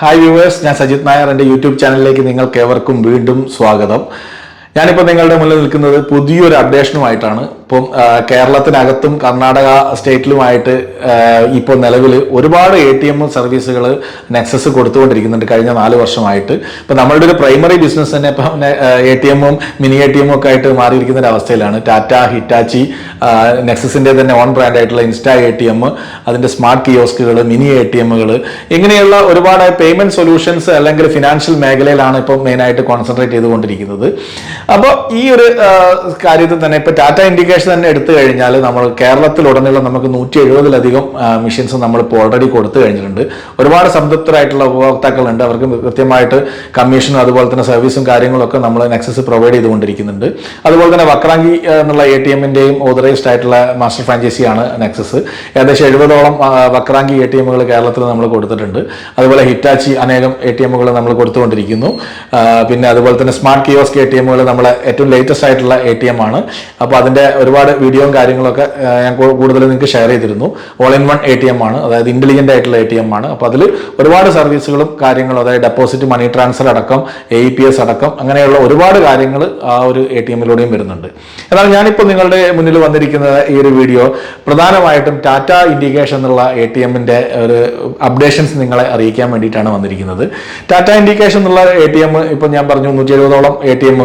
Hi viewers ഞാൻ സജിത് നായർ. എന്റെ YouTube ചാനലിലേക്ക് നിങ്ങൾക്ക് ഏവർക്കും വീണ്ടും സ്വാഗതം. ഞാനിപ്പോൾ നിങ്ങളുടെ മുന്നിൽ നിൽക്കുന്നത് പുതിയൊരു അപ്ഡേഷനുമായിട്ടാണ്. ഇപ്പം കേരളത്തിനകത്തും കർണാടക സ്റ്റേറ്റിലുമായിട്ട് ഇപ്പോൾ നിലവിൽ ഒരുപാട് എ ടി എം സർവീസുകൾ നെക്സസ് കൊടുത്തുകൊണ്ടിരിക്കുന്നുണ്ട് കഴിഞ്ഞ നാല് വർഷമായിട്ട്. ഇപ്പം നമ്മളുടെ ഒരു പ്രൈമറി ബിസിനസ് തന്നെ ഇപ്പം എ ടി എമ്മും മിനി എ ടി എമ്മും ഒക്കെ ആയിട്ട് മാറിയിരിക്കുന്ന ഒരു അവസ്ഥയിലാണ് ടാറ്റ ഹിറ്റാച്ചി നെക്സസിന്റെ തന്നെ ഓൺ ബ്രാൻഡ് ആയിട്ടുള്ള ഇൻസ്റ്റാ എ ടി എം അതിന്റെ സ്മാർട്ട് കിയോസ്കുകൾ മിനി എ ടി എമ്മുകൾ ഇങ്ങനെയുള്ള ഒരുപാട് പേയ്മെന്റ് സൊല്യൂഷൻസ് അല്ലെങ്കിൽ ഫിനാൻഷ്യൽ മേഖലയിലാണ് ഇപ്പോൾ മെയിനായിട്ട് കോൺസെൻട്രേറ്റ് ചെയ്തുകൊണ്ടിരിക്കുന്നത്. അപ്പോൾ ഈ ഒരു കാര്യത്തിൽ തന്നെ ഇപ്പോൾ ടാറ്റ ഇൻഡിക്കേഷൻ തന്നെ എടുത്തു കഴിഞ്ഞാൽ നമ്മൾ കേരളത്തിലുടനീളം നമുക്ക് നൂറ്റി എഴുപതിലധികം മിഷൻസ് നമ്മളിപ്പോൾ ഓൾറെഡി കൊടുത്തു കഴിഞ്ഞിട്ടുണ്ട്. ഒരുപാട് സംതൃപ്തരായിട്ടുള്ള ഉപഭോക്താക്കളുണ്ട്. അവർക്ക് കൃത്യമായിട്ട് കമ്മീഷനും അതുപോലെ തന്നെ സർവീസും കാര്യങ്ങളൊക്കെ നമ്മൾ നെക്സസ് പ്രൊവൈഡ് ചെയ്തുകൊണ്ടിരിക്കുന്നുണ്ട്. അതുപോലെ തന്നെ വക്രാങ്കി എന്നുള്ള എ ടി എമ്മിന്റെയും ഓതറൈസ്ഡ് ആയിട്ടുള്ള മാസ്റ്റർ ഫ്രാഞ്ചൈസിയാണ് നെക്സസ് ഏകദേശം എഴുപതോളം വക്രാങ്കി എ ടി എമ്മുകൾ കേരളത്തിൽ നമ്മൾ കൊടുത്തിട്ടുണ്ട്. അതുപോലെ ഹിറ്റാച്ചി അനേകം എ ടി എമ്മുകൾ നമ്മൾ കൊടുത്തുകൊണ്ടിരിക്കുന്നു. പിന്നെ അതുപോലെ തന്നെ സ്മാർട്ട് കിയോസ്ക് എ ടി എമ്മുകൾ നമ്മളെ ഏറ്റവും ലേറ്റസ്റ്റ് ആയിട്ടുള്ള എ ടി എം ആണ് അപ്പോൾ അതിന്റെ ഒരുപാട് വീഡിയോയും കാര്യങ്ങളൊക്കെ ഞാൻ കൂടുതൽ നിങ്ങൾക്ക് ഷെയർ ചെയ്തിരുന്നു. All in one A T M ആണ് അതായത് ഇന്റലിജന്റ് ആയിട്ടുള്ള എ ടി എം ആണ്. അപ്പോൾ അതിൽ ഒരുപാട് സർവീസുകളും കാര്യങ്ങളും അതായത് ഡെപ്പോസിറ്റ് മണി ട്രാൻസ്ഫർ അടക്കം എ പി എസ് അടക്കം അങ്ങനെയുള്ള ഒരുപാട് കാര്യങ്ങൾ ആ ഒരു എ ടി എമ്മിലൂടെയും വരുന്നുണ്ട്. എന്നാൽ ഞാനിപ്പോൾ നിങ്ങളുടെ മുന്നിൽ വന്നിരിക്കുന്നത് ഈ ഒരു വീഡിയോ പ്രധാനമായിട്ടും ടാറ്റ ഇൻഡിക്കേഷൻ എന്നുള്ള എ ടി എമ്മിന്റെ ഒരു അപ്ഡേഷൻസ് നിങ്ങളെ അറിയിക്കാൻ വേണ്ടിയിട്ടാണ് വന്നിരിക്കുന്നത്. ടാറ്റ ഇൻഡിക്കേഷൻ എന്നുള്ള എ ടി എം ഇപ്പം ഞാൻ പറഞ്ഞു നൂറ്റി എഴുപതോളം A T M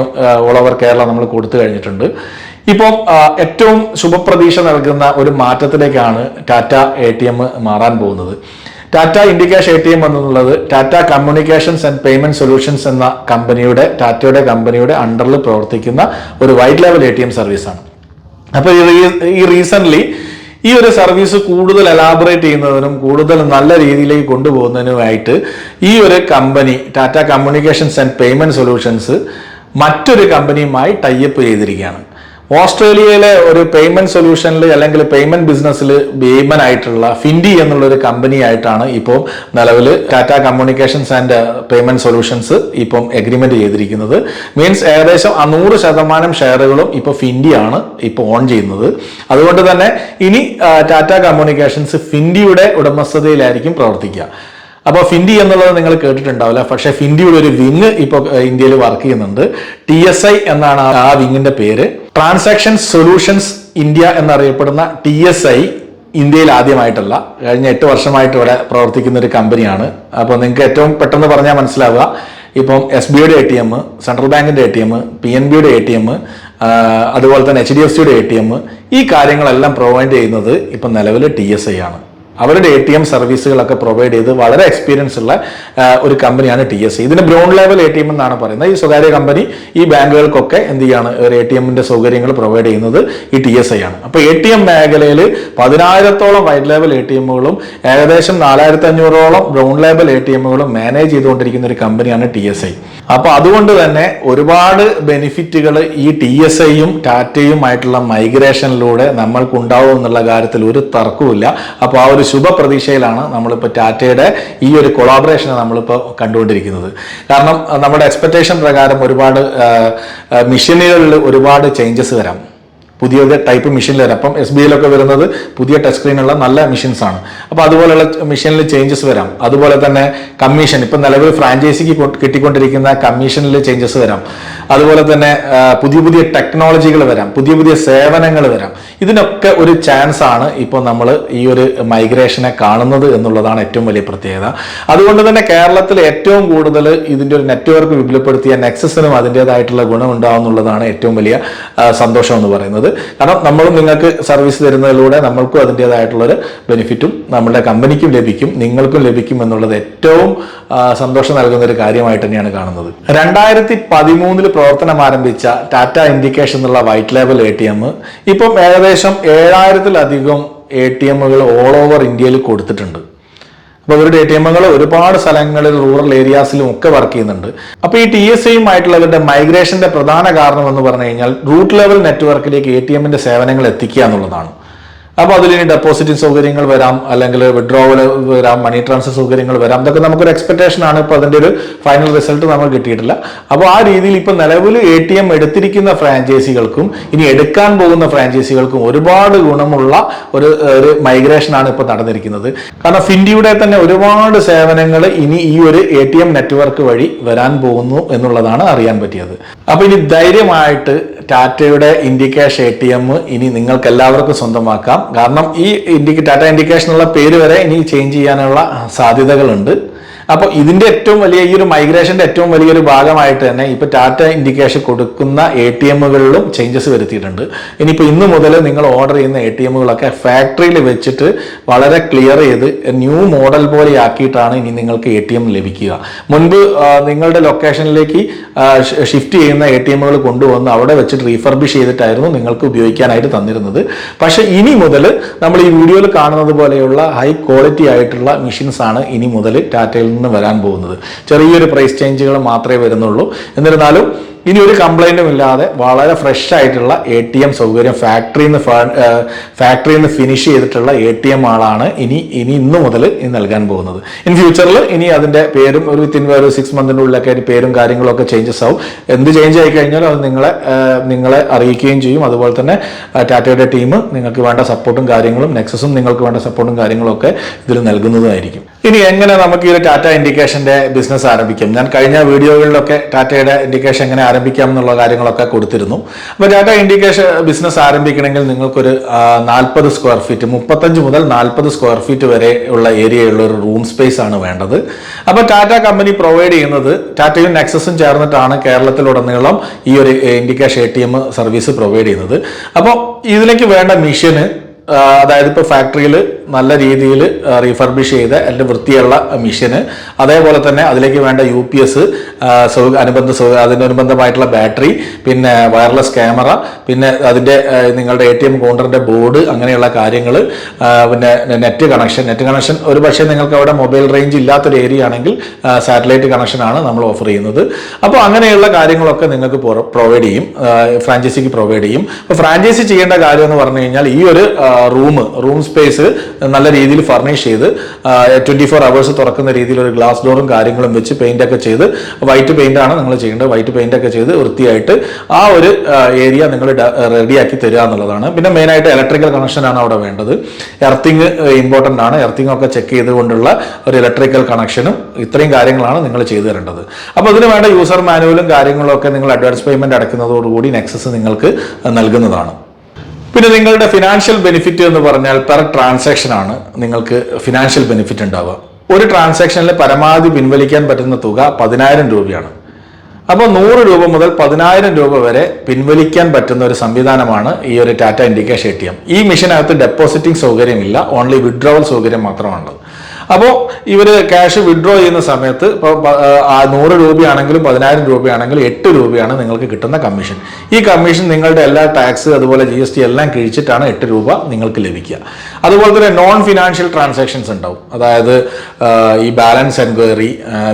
all over Kerala നമ്മൾ കൊടുത്തു കഴിഞ്ഞിട്ടുണ്ട്. ഇപ്പം ഏറ്റവും ശുഭപ്രതീക്ഷ നൽകുന്ന ഒരു മാറ്റത്തിലേക്കാണ് ടാറ്റ എ ടി എം മാറാൻ പോകുന്നത്. Tata indication A T M എന്നുള്ളത് Tata communications and payment solutions എന്ന കമ്പനിയുടെ ടാറ്റയുടെ കമ്പനിയുടെ അണ്ടറിൽ പ്രവർത്തിക്കുന്ന ഒരു wide level A T M സർവീസാണ് അപ്പോൾ ഈ റീ- ഈ റീസെന്റ് ഈ ഒരു സർവീസ് കൂടുതൽ എലാബറേറ്റ് ചെയ്യുന്നതിനും കൂടുതൽ നല്ല രീതിയിലേക്ക് കൊണ്ടുപോകുന്നതിനുമായിട്ട് ഈ ഒരു company Tata communications and payment solutions മറ്റൊരു കമ്പനിയുമായി ടൈപ്പ് ചെയ്തിരിക്കുകയാണ്. ഓസ്ട്രേലിയയിലെ ഒരു പേയ്മെന്റ് സൊല്യൂഷനിൽ അല്ലെങ്കിൽ പേയ്മെന്റ് ബിസിനസ്സിൽ ഭീമൻ ആയിട്ടുള്ള ഫിൻഡി എന്നുള്ള ഒരു കമ്പനി ആയിട്ടാണ് ഇപ്പോൾ നിലവിൽ Tata communications and payment solutions ഇപ്പം എഗ്രിമെന്റ് ചെയ്തിരിക്കുന്നത്. മീൻസ് ഏകദേശം നൂറ് ശതമാനം ഷെയറുകളും ഇപ്പോൾ ഫിൻഡിയാണ് ഇപ്പോൾ ഓൺ ചെയ്യുന്നത്. അതുകൊണ്ട് തന്നെ ഇനി ടാറ്റ കമ്മ്യൂണിക്കേഷൻസ് ഫിൻഡിയുടെ ഉടമസ്ഥതയിലായിരിക്കും പ്രവർത്തിക്കുക. അപ്പോൾ ഫിൻഡി എന്നുള്ളത് നിങ്ങൾ കേട്ടിട്ടുണ്ടാവില്ല. പക്ഷേ ഫിൻഡിയുടെ ഒരു വിങ് ഇപ്പോൾ ഇന്ത്യയിൽ വർക്ക് ചെയ്യുന്നുണ്ട്. ടി എന്നാണ് ആ വിങ്ങിന്റെ പേര്. ട്രാൻസാക്ഷൻ സൊല്യൂഷൻസ് ഇന്ത്യ എന്നറിയപ്പെടുന്ന ടി എസ് ഐ ഇന്ത്യയിൽ ആദ്യമായിട്ടുള്ള കഴിഞ്ഞ എട്ട് വർഷമായിട്ട് ഇവിടെ പ്രവർത്തിക്കുന്ന ഒരു കമ്പനിയാണ്. അപ്പോൾ നിങ്ങൾക്ക് ഏറ്റവും പെട്ടെന്ന് പറഞ്ഞാൽ മനസ്സിലാവുക. ഇപ്പം എസ് ബിയുടെ എ ടി എം സെൻട്രൽ ബാങ്കിന്റെ A T M P N ബിയുടെ എ ടി എം അതുപോലെ തന്നെ എച്ച് ഡി എഫ് സിയുടെ എ ടി എം ഈ കാര്യങ്ങളെല്ലാം പ്രൊവൈഡ് ചെയ്യുന്നത് ഇപ്പം നിലവിൽ ടി എസ് ഐ ആണ്. അവരുടെ എ ടി എം സർവീസുകളൊക്കെ പ്രൊവൈഡ് ചെയ്ത് വളരെ എക്സ്പീരിയൻസ് ഉള്ള ഒരു കമ്പനിയാണ് ടി എസ് സി ഇതിന് brown level A T M എന്നാണ് പറയുന്നത്. ഈ സ്വകാര്യ കമ്പനി ഈ ബാങ്കുകൾക്കൊക്കെ എന്ത് ചെയ്യാണ്? ഒരു എ ടി എമ്മിന്റെ സൗകര്യങ്ങൾ പ്രൊവൈഡ് ചെയ്യുന്നത് ഈ ടി എസ് ഐ ആണ്. അപ്പോൾ എ ടി എം മേഖലയിൽ പതിനായിരത്തോളം വൈറ്റ് ലെവൽ എ ടി എമ്മുകളും ഏകദേശം നാലായിരത്തി അഞ്ഞൂറോളം ബ്രൗൺ ലെവൽ എ ടി എമ്മുകളും മാനേജ് ചെയ്തുകൊണ്ടിരിക്കുന്ന ഒരു കമ്പനിയാണ് ടി എസ് ഐ അപ്പോൾ അതുകൊണ്ട് തന്നെ ഒരുപാട് ബെനിഫിറ്റുകൾ ഈ ടി എസ് ഐയും ടാറ്റയും ആയിട്ടുള്ള മൈഗ്രേഷനിലൂടെ നമ്മൾക്ക് ഉണ്ടാവും എന്നുള്ള കാര്യത്തിൽ ഒരു തർക്കവുമില്ല. അപ്പോൾ ആ ഒരു ശുഭ പ്രതീക്ഷയിലാണ് നമ്മളിപ്പോൾ ടാറ്റയുടെ ഈ ഒരു കൊളാബറേഷനെ നമ്മളിപ്പോൾ കണ്ടുകൊണ്ടിരിക്കുന്നത്. കാരണം നമ്മുടെ എക്സ്പെക്ടേഷൻ പ്രകാരം ഒരുപാട് മിഷനുകളിൽ ഒരുപാട് ചേഞ്ചസ് വരാം. പുതിയ ടൈപ്പ് മെഷീനിൽ വരാം. അപ്പം എസ് ബി ഐയിലൊക്കെ വരുന്നത് പുതിയ ടച്ച് സ്ക്രീനുള്ള നല്ല മെഷീൻസ് ആണ്. അപ്പോൾ അതുപോലെയുള്ള മെഷീനിൽ ചേഞ്ചസ് വരാം. അതുപോലെ തന്നെ കമ്മീഷൻ ഇപ്പം നിലവിൽ ഫ്രാഞ്ചൈസിക്ക് കിട്ടിക്കൊണ്ടിരിക്കുന്ന കമ്മീഷനിൽ ചേഞ്ചസ് വരാം. അതുപോലെ തന്നെ പുതിയ പുതിയ ടെക്നോളജികൾ വരാം. പുതിയ പുതിയ സേവനങ്ങൾ വരാം. ഇതിനൊക്കെ ഒരു ചാൻസ് ആണ് ഇപ്പോൾ നമ്മൾ ഈ ഒരു മൈഗ്രേഷനെ കാണുന്നത് എന്നുള്ളതാണ് ഏറ്റവും വലിയ പ്രത്യേകത. അതുകൊണ്ട് തന്നെ കേരളത്തിൽ ഏറ്റവും കൂടുതൽ ഇതിന്റെ ഒരു നെറ്റ്വർക്ക് വിപുലപ്പെടുത്തിയ നെക്സസിനും അതിന്റെതായിട്ടുള്ള ഗുണം എന്നുള്ളതാണ് ഏറ്റവും വലിയ സന്തോഷം എന്ന് പറയുന്നത്. കാരണം നമ്മളും നിങ്ങൾക്ക് സർവീസ് തരുന്നതിലൂടെ നമ്മൾക്കും അതിന്റെതായിട്ടുള്ളൊരു ബെനിഫിറ്റും നമ്മുടെ കമ്പനിക്കും ലഭിക്കും നിങ്ങൾക്കും ലഭിക്കും എന്നുള്ളത് ഏറ്റവും സന്തോഷം നൽകുന്ന ഒരു കാര്യമായിട്ട് തന്നെയാണ് കാണുന്നത്. രണ്ടായിരത്തി പതിമൂന്നിൽ പ്രവർത്തനം ആരംഭിച്ച ടാറ്റ ഇൻഡിക്കേഷൻ എന്നുള്ള white label A T M ഇപ്പം ഏകദേശം ഏഴായിരത്തിലധികം എ ടി എമ്മുകൾ ഓൾ ഓവർ ഇന്ത്യയിൽ കൊടുത്തിട്ടുണ്ട്. അപ്പോൾ ഇവരുടെ എ ടി എമ്മുകൾ ഒരുപാട് സ്ഥലങ്ങളിൽ റൂറൽ ഏരിയാസിലും ഒക്കെ വർക്ക് ചെയ്യുന്നുണ്ട്. അപ്പോൾ ഈ ടി എസ് ഐയുമായിട്ടുള്ള ഇവരുടെ മൈഗ്രേഷന്റെ പ്രധാന കാരണം എന്ന് പറഞ്ഞു കഴിഞ്ഞാൽ റൂട്ട് ലെവൽ നെറ്റ്വർക്കിലേക്ക് എ ടി എമ്മിന്റെ സേവനങ്ങൾ എത്തിക്കുക എന്നുള്ളതാണ്. അപ്പോൾ ഇനി ഡെപ്പോസിറ്റിംഗ് സൗകര്യങ്ങൾ വരാം അല്ലെങ്കിൽ വിഡ്രോവൽ വരാം മണി ട്രാൻസ്ഫർ സൗകര്യങ്ങൾ വരാം. ഇതൊക്കെ നമുക്കൊരു എക്സ്പെക്ടേഷൻ ആണ്. ഇപ്പോൾ അതിന്റെ ഒരു ഫൈനൽ റിസൾട്ട് നമ്മൾ കിട്ടിയിട്ടില്ല. അപ്പോൾ ആ രീതിയിൽ ഇപ്പോൾ നിലവിൽ എ ടി എം എടുത്തിരിക്കുന്ന ഫ്രാഞ്ചൈസികൾക്കും ഇനി എടുക്കാൻ പോകുന്ന ഫ്രാഞ്ചൈസികൾക്കും ഒരുപാട് ഗുണമുള്ള ഒരു ഒരു മൈഗ്രേഷൻ ആണ് ഇപ്പോൾ നടന്നിരിക്കുന്നത്. കാരണം ഫിൻഡിയുടെ തന്നെ ഒരുപാട് സേവനങ്ങൾ ഇനി ഈ ഒരു എ ടി എം നെറ്റ്വർക്ക് വഴി വരാൻ പോകുന്നു എന്നുള്ളതാണ് അറിയാൻ പറ്റിയത്. അപ്പോൾ ഇനി ധൈര്യമായിട്ട് ടാറ്റയുടെ ഇൻഡിക്കേഷ് എ ടി എം ഇനി നിങ്ങൾക്ക് എല്ലാവർക്കും സ്വന്തമാക്കാം. കാരണം ഈ ഇൻഡിക്ക ടാറ്റ ഇൻഡിക്കേഷൻ എന്നുള്ള പേര് വരെ ഇനി ചേഞ്ച് ചെയ്യാനുള്ള സാധ്യതകളുണ്ട്. അപ്പോൾ ഇതിന്റെ ഏറ്റവും വലിയ ഈ ഒരു മൈഗ്രേഷന്റെ ഏറ്റവും വലിയൊരു ഭാഗമായിട്ട് തന്നെ ഇപ്പൊ ടാറ്റ ഇൻഡിക്കേഷൻ കൊടുക്കുന്ന എ ടി എമ്മുകളിലും ചേഞ്ചസ് വരുത്തിയിട്ടുണ്ട്. ഇനിയിപ്പോൾ ഇന്ന് മുതൽ നിങ്ങൾ ഓർഡർ ചെയ്യുന്ന എ ടി എമ്മുകളൊക്കെ ഫാക്ടറിയിൽ വെച്ചിട്ട് വളരെ ക്ലിയർ ചെയ്ത് ന്യൂ മോഡൽ പോലെ ആക്കിയിട്ടാണ് ഇനി നിങ്ങൾക്ക് എ ടി എം ലഭിക്കുക. മുൻപ് നിങ്ങളുടെ ലൊക്കേഷനിലേക്ക് ഷിഫ്റ്റ് ചെയ്യുന്ന എ ടി എമ്മുകൾ കൊണ്ടുവന്ന് അവിടെ വെച്ചിട്ട് റീഫർബിഷ് ചെയ്തിട്ടായിരുന്നു നിങ്ങൾക്ക് ഉപയോഗിക്കാനായിട്ട് തന്നിരുന്നത്. പക്ഷേ ഇനി മുതൽ നമ്മൾ ഈ വീഡിയോയിൽ കാണുന്നത് പോലെയുള്ള ഹൈ ക്വാളിറ്റി ആയിട്ടുള്ള മെഷീൻസ് ആണ് ഇനി മുതൽ ടാറ്റയിൽ നിന്ന് വരാൻ പോകുന്നത്. ചെറിയൊരു പ്രൈസ് ചേഞ്ചുകൾ മാത്രമേ വരുന്നുള്ളൂ. എന്നിരുന്നാലും ഇനി ഒരു കംപ്ലൈന്റും ഇല്ലാതെ വളരെ ഫ്രഷ് ആയിട്ടുള്ള എ ടി എം സൗകര്യം ഫാക്ടറിയിൽ നിന്ന് ഫാക്ടറിയിൽ നിന്ന് ഫിനിഷ് ചെയ്തിട്ടുള്ള എ ടി എം ആളാണ് ഇനി ഇനി ഇന്ന് മുതൽ ഇനി നൽകാൻ പോകുന്നത്. ഇൻ ഫ്യൂച്ചറിൽ ഇനി അതിന്റെ പേരും ഒരു വിത്തിൻ ഒരു സിക്സ് മന്തിന്റെ ഉള്ളിലൊക്കെ അതിന്റെ പേരും കാര്യങ്ങളൊക്കെ ചേഞ്ചസ് ആവും. എന്ത് ചേഞ്ച് ആയി കഴിഞ്ഞാലും അത് നിങ്ങളെ നിങ്ങളെ അറിയിക്കുകയും ചെയ്യും. അതുപോലെ തന്നെ ടാറ്റയുടെ ടീം നിങ്ങൾക്ക് വേണ്ട സപ്പോർട്ടും കാര്യങ്ങളും നെക്സസും നിങ്ങൾക്ക് വേണ്ട സപ്പോർട്ടും കാര്യങ്ങളും ഒക്കെ ഇതിൽ നൽകുന്നതായിരിക്കും. ഇനി എങ്ങനെ നമുക്ക് ഈ ഒരു ടാറ്റ ഇൻഡിക്കേഷന്റെ ബിസിനസ് ആരംഭിക്കാം? ഞാൻ കഴിഞ്ഞ വീഡിയോകളിലൊക്കെ ടാറ്റയുടെ ഇൻഡിക്കേഷൻ എങ്ങനെ ആരംഭിക്കാം എന്നുള്ള കാര്യങ്ങളൊക്കെ കൊടുത്തിരുന്നു. അപ്പോൾ ടാറ്റ ഇൻഡിക്കേഷൻ ബിസിനസ് ആരംഭിക്കണമെങ്കിൽ നിങ്ങൾക്കൊരു നാൽപ്പത് സ്ക്വയർ ഫീറ്റ് മുപ്പത്തഞ്ച് മുതൽ നാൽപ്പത് സ്ക്വയർ ഫീറ്റ് വരെ ഉള്ള ഏരിയയുള്ള ഒരു റൂം സ്പേസ് ആണ് വേണ്ടത്. അപ്പോൾ ടാറ്റ കമ്പനി പ്രൊവൈഡ് ചെയ്യുന്നത് ടാറ്റയും നെക്സസും ചേർന്നിട്ടാണ് കേരളത്തിലുടനീളം ഈ ഒരു indication A T M service provide ചെയ്യുന്നത്. അപ്പോൾ ഇതിലേക്ക് വേണ്ട മിഷന് അതായത് ഇപ്പോൾ ഫാക്ടറിയിൽ നല്ല രീതിയിൽ റീഫർബിഷ് ചെയ്ത എന്റെ വൃത്തിയുള്ള മിഷന് അതേപോലെ തന്നെ അതിലേക്ക് വേണ്ട യു പി എസ് അനുബന്ധ സൗക അതിനനുബന്ധമായിട്ടുള്ള ബാറ്ററി പിന്നെ വയർലെസ് ക്യാമറ പിന്നെ അതിന്റെ നിങ്ങളുടെ എ ടി എം കൗണ്ടറിന്റെ ബോർഡ് അങ്ങനെയുള്ള കാര്യങ്ങൾ പിന്നെ നെറ്റ് കണക്ഷൻ നെറ്റ് കണക്ഷൻ ഒരു പക്ഷേ നിങ്ങൾക്ക് അവിടെ മൊബൈൽ റേഞ്ച് ഇല്ലാത്തൊരു ഏരിയ ആണെങ്കിൽ സാറ്റലൈറ്റ് കണക്ഷനാണ് നമ്മൾ ഓഫർ ചെയ്യുന്നത്. അപ്പോൾ അങ്ങനെയുള്ള കാര്യങ്ങളൊക്കെ നിങ്ങൾക്ക് പ്രൊവൈഡ് ചെയ്യും ഫ്രാഞ്ചൈസിക്ക് പ്രൊവൈഡ് ചെയ്യും. അപ്പോൾ ഫ്രാഞ്ചൈസി ചെയ്യേണ്ട കാര്യം എന്ന് പറഞ്ഞു കഴിഞ്ഞാൽ ഈ ഒരു റൂം റൂം സ്പേസ് നല്ല രീതിയിൽ ഫർണിഷ് ചെയ്ത് ട്വന്റി ഫോർ അവേഴ്സ് തുറക്കുന്ന രീതിയിൽ ഒരു ഗ്ലാസ് ഡോറും കാര്യങ്ങളും വെച്ച് പെയിന്റ് ഒക്കെ ചെയ്ത് വൈറ്റ് പെയിന്റ് ആണ് നിങ്ങൾ ചെയ്യേണ്ടത്. വൈറ്റ് പെയിന്റ് ഒക്കെ ചെയ്ത് വൃത്തിയായിട്ട് ആ ഒരു ഏരിയ നിങ്ങൾ റെഡിയാക്കി തരിക എന്നുള്ളതാണ്. പിന്നെ മെയിൻ ആയിട്ട് ഇലക്ട്രിക്കൽ കണക്ഷൻ ആണ് അവിടെ വേണ്ടത്. എർത്തിങ് ഇമ്പോർട്ടന്റ് ആണ്. എർത്തിങ് ഒക്കെ ചെക്ക് ചെയ്തുകൊണ്ടുള്ള ഒരു ഇലക്ട്രിക്കൽ കണക്ഷനും ഇത്രയും കാര്യങ്ങളാണ് നിങ്ങൾ ചെയ്തു തരേണ്ടത്. അപ്പോൾ അതിന് വേണ്ട യൂസർ മാനുവലും കാര്യങ്ങളും ഒക്കെ നിങ്ങൾ അഡ്വാൻസ് പേയ്മെന്റ് അടയ്ക്കുന്നതോടുകൂടി നെക്സസ് നിങ്ങൾക്ക് നൽകുന്നതാണ്. പിന്നെ നിങ്ങളുടെ ഫിനാൻഷ്യൽ ബെനിഫിറ്റ് എന്ന് പറഞ്ഞാൽ പെർ ട്രാൻസാക്ഷൻ ആണ്. നിങ്ങൾക്ക് ഫിനാൻഷ്യൽ ബെനിഫിറ്റ് ഉണ്ടാവുക. ഒരു ട്രാൻസാക്ഷനിൽ പരമാവധി പിൻവലിക്കാൻ പറ്റുന്ന തുക പതിനായിരം രൂപയാണ്. അപ്പോൾ നൂറ് രൂപ മുതൽ പതിനായിരം രൂപ വരെ പിൻവലിക്കാൻ പറ്റുന്ന ഒരു സംവിധാനമാണ് ഈ ഒരു Tata indication A T M ഈ മിഷനകത്ത് ഡെപ്പോസിറ്റിംഗ് സൗകര്യമില്ല ഓൺലി വിഡ്രോവൽ സൗകര്യം മാത്രമാണ് അപ്പോൾ ഇവർ ക്യാഷ് വിഡ്രോ ചെയ്യുന്ന സമയത്ത് ഇപ്പോൾ നൂറ് രൂപയാണെങ്കിലും പതിനായിരം രൂപയാണെങ്കിലും എട്ട് രൂപയാണ് നിങ്ങൾക്ക് കിട്ടുന്ന കമ്മീഷൻ ഈ കമ്മീഷൻ നിങ്ങളുടെ എല്ലാ ടാക്സ് അതുപോലെ ജി എസ് ടി എല്ലാം കഴിച്ചിട്ടാണ് എട്ട് രൂപ നിങ്ങൾക്ക് ലഭിക്കുക. അതുപോലെ തന്നെ നോൺ ഫിനാൻഷ്യൽ ട്രാൻസാക്ഷൻസ് ഉണ്ടാവും. അതായത് ഈ ബാലൻസ് എൻക്വയറി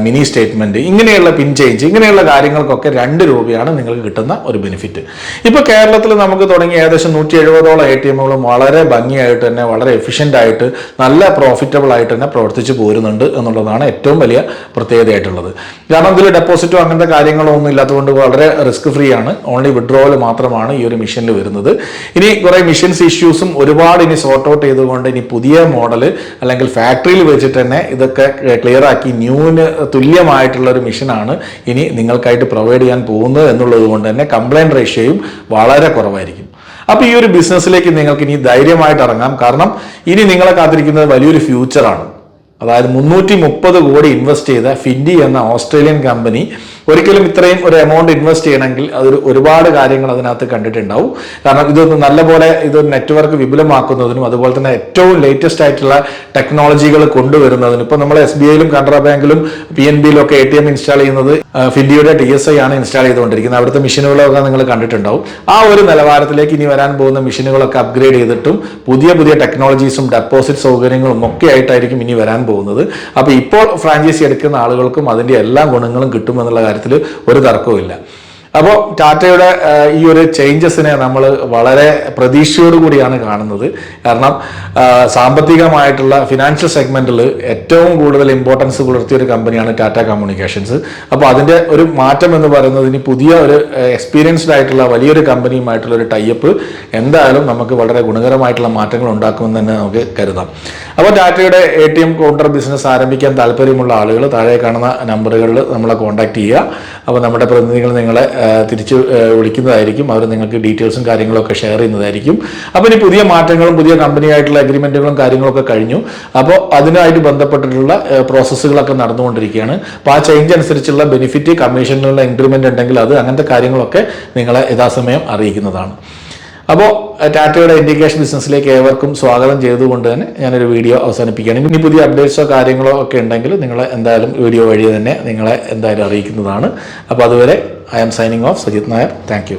മിനി സ്റ്റേറ്റ്മെന്റ് ഇങ്ങനെയുള്ള പിൻ ചേഞ്ച് ഇങ്ങനെയുള്ള കാര്യങ്ങൾക്കൊക്കെ രണ്ട് രൂപയാണ് നിങ്ങൾക്ക് കിട്ടുന്ന ഒരു ബെനിഫിറ്റ് ഇപ്പോൾ കേരളത്തിൽ നമുക്ക് തുടങ്ങി ഏകദേശം നൂറ്റി എഴുപതോളം എ ടി എമ്മുകളും വളരെ ഭംഗിയായിട്ട് തന്നെ വളരെ എഫിഷ്യന്റ് ആയിട്ട് നല്ല പ്രോഫിറ്റബിൾ ആയിട്ട് തന്നെ പ്രവർത്തിച്ചു പോരുന്നുണ്ട് എന്നുള്ളതാണ് ഏറ്റവും വലിയ പ്രത്യേകതയായിട്ടുള്ളത്. കാരണം ഇതിൽ ഡെപ്പോസിറ്റോ അങ്ങനത്തെ കാര്യങ്ങളോ ഒന്നും ഇല്ലാത്തതുകൊണ്ട് വളരെ റിസ്ക് ഫ്രീ ആണ്. ഓൺലി വിഡ്രോവൽ മാത്രമാണ് ഈ ഒരു മിഷനിൽ വരുന്നത്. ഇനി കുറേ മിഷൻസ് ഇഷ്യൂസും ഒരുപാട് ഇനി സോർട്ട് ഔട്ട് ചെയ്തുകൊണ്ട് ഇനി പുതിയ മോഡൽ അല്ലെങ്കിൽ ഫാക്ടറിയിൽ വെച്ചിട്ട് തന്നെ ഇതൊക്കെ ക്ലിയർ ആക്കി ന്യൂന് തുല്യമായിട്ടുള്ള ഒരു മിഷനാണ് ഇനി നിങ്ങൾക്കായിട്ട് പ്രൊവൈഡ് ചെയ്യാൻ പോകുന്നത് എന്നുള്ളത് കൊണ്ട് തന്നെ കംപ്ലൈന്റ് റേഷ്യോയും വളരെ കുറവായിരിക്കും. അപ്പോൾ ഈ ഒരു ബിസിനസ്സിലേക്ക് നിങ്ങൾക്ക് ഇനി ധൈര്യമായിട്ട് ഇറങ്ങാം. കാരണം ഇനി നിങ്ങളെ കാത്തിരിക്കുന്നത് വലിയൊരു ഫ്യൂച്ചറാണ് അതായത് മുന്നൂറ്റി മുപ്പത് കോടി ഇൻവെസ്റ്റ് ചെയ്ത ഫിൻഡി എന്ന ഓസ്ട്രേലിയൻ കമ്പനി ഒരിക്കലും ഇത്രയും ഒരു എമൗണ്ട് ഇൻവെസ്റ്റ് ചെയ്യണമെങ്കിൽ അതൊരു ഒരുപാട് കാര്യങ്ങൾ അതിനകത്ത് കണ്ടിട്ടുണ്ടാവും. കാരണം ഇതൊന്ന് നല്ലപോലെ ഇതൊരു നെറ്റ്വർക്ക് വിപുലമാക്കുന്നതിനും അതുപോലെ തന്നെ ഏറ്റവും ലേറ്റസ്റ്റ് ആയിട്ടുള്ള ടെക്നോളജികൾ കൊണ്ടുവരുന്നതിനും ഇപ്പൊ നമ്മൾ എസ് ബി ഐയിലും കനറ ബാങ്കിലും പി എൻ ബിയിലും ഒക്കെ എ ടി എം ഇൻസ്റ്റാൾ ചെയ്യുന്നത് ഫിൻഡിയുടെ ടി എസ് ഐ ആണ് ഇൻസ്റ്റാൾ ചെയ്തുകൊണ്ടിരിക്കുന്നത്. അവിടുത്തെ മെഷീനുകളൊക്കെ നിങ്ങൾ കണ്ടിട്ടുണ്ടാവും. ആ ഒരു നിലവാരത്തിലേക്ക് ഇനി വരാൻ പോകുന്ന മെഷീനുകളൊക്കെ അപ്ഗ്രേഡ് ചെയ്തിട്ടും പുതിയ പുതിയ ടെക്നോളജീസും ഡെപ്പോസിറ്റ് സൗകര്യങ്ങളും ഒക്കെ ആയിട്ടായിരിക്കും ഇനി വരാൻ പോകുന്നത്. അപ്പോൾ ഇപ്പോൾ ഫ്രാഞ്ചൈസി എടുക്കുന്ന ആളുകൾക്കും അതിന്റെ എല്ലാ ഗുണങ്ങളും കിട്ടുമെന്നുള്ള കാര്യത്തിൽ ഒരു തർക്കവുമില്ല. അപ്പോൾ ടാറ്റയുടെ ഈ ഒരു ചേഞ്ചസിനെ നമ്മൾ വളരെ പ്രതീക്ഷയോട് കൂടിയാണ് കാണുന്നത്. കാരണം സാമ്പത്തികമായിട്ടുള്ള ഫിനാൻഷ്യൽ സെഗ്മെന്റിൽ ഏറ്റവും കൂടുതൽ ഇമ്പോർട്ടൻസ് പുലർത്തിയ ഒരു കമ്പനിയാണ് ടാറ്റ കമ്മ്യൂണിക്കേഷൻസ് അപ്പോൾ അതിന്റെ ഒരു മാറ്റം എന്ന് പറയുന്നത് ഇനി പുതിയ ഒരു എക്സ്പീരിയൻസ്ഡ് ആയിട്ടുള്ള വലിയൊരു കമ്പനിയുമായിട്ടുള്ള ഒരു ടൈപ്പ് എന്തായാലും നമുക്ക് വളരെ ഗുണകരമായിട്ടുള്ള മാറ്റങ്ങൾ ഉണ്ടാക്കുമെന്ന് തന്നെ നമുക്ക് കരുതാം. അപ്പോൾ ടാറ്റയുടെ A T M counter business ആരംഭിക്കാൻ താല്പര്യമുള്ള ആളുകൾ താഴെ കാണുന്ന നമ്പറുകളിൽ നമ്മളെ കോൺടാക്ട് ചെയ്യുക. അപ്പോൾ നമ്മുടെ പ്രതിനിധികൾ നിങ്ങളെ തിരിച്ച് വിളിക്കുന്നതായിരിക്കും. അവർ നിങ്ങൾക്ക് ഡീറ്റെയിൽസും കാര്യങ്ങളൊക്കെ ഷെയർ ചെയ്യുന്നതായിരിക്കും. അപ്പോൾ ഇനി പുതിയ മാറ്റങ്ങളും പുതിയ കമ്പനിയായിട്ടുള്ള അഗ്രിമെന്റുകളും കാര്യങ്ങളൊക്കെ കഴിഞ്ഞു. അപ്പോൾ അതിനായിട്ട് ബന്ധപ്പെട്ടിട്ടുള്ള പ്രോസസ്സുകളൊക്കെ നടന്നുകൊണ്ടിരിക്കുകയാണ്. അപ്പോൾ ആ ചേഞ്ച് അനുസരിച്ചുള്ള ബെനിഫിറ്റ് കമ്മീഷനിലുള്ള ഇൻക്രിമെന്റ് ഉണ്ടെങ്കിൽ അത് അങ്ങനത്തെ കാര്യങ്ങളൊക്കെ നിങ്ങളെ യഥാസമയം അറിയിക്കുന്നതാണ്. അപ്പോൾ ടാറ്റയുടെ ഇൻഡിക്കേഷൻ ബിസിനസ്സിലേക്ക് ഏവർക്കും സ്വാഗതം ചെയ്തുകൊണ്ട് തന്നെ ഞാനൊരു വീഡിയോ അവസാനിപ്പിക്കുകയാണ്. ഇനി പുതിയ അപ്ഡേറ്റ്സോ കാര്യങ്ങളോ ഒക്കെ ഉണ്ടെങ്കിൽ നിങ്ങളെ എന്തായാലും വീഡിയോ വഴി തന്നെ നിങ്ങളെ എന്തായാലും അറിയിക്കുന്നതാണ്. അപ്പോൾ അതുവരെ I am signing off Sajith Nair thank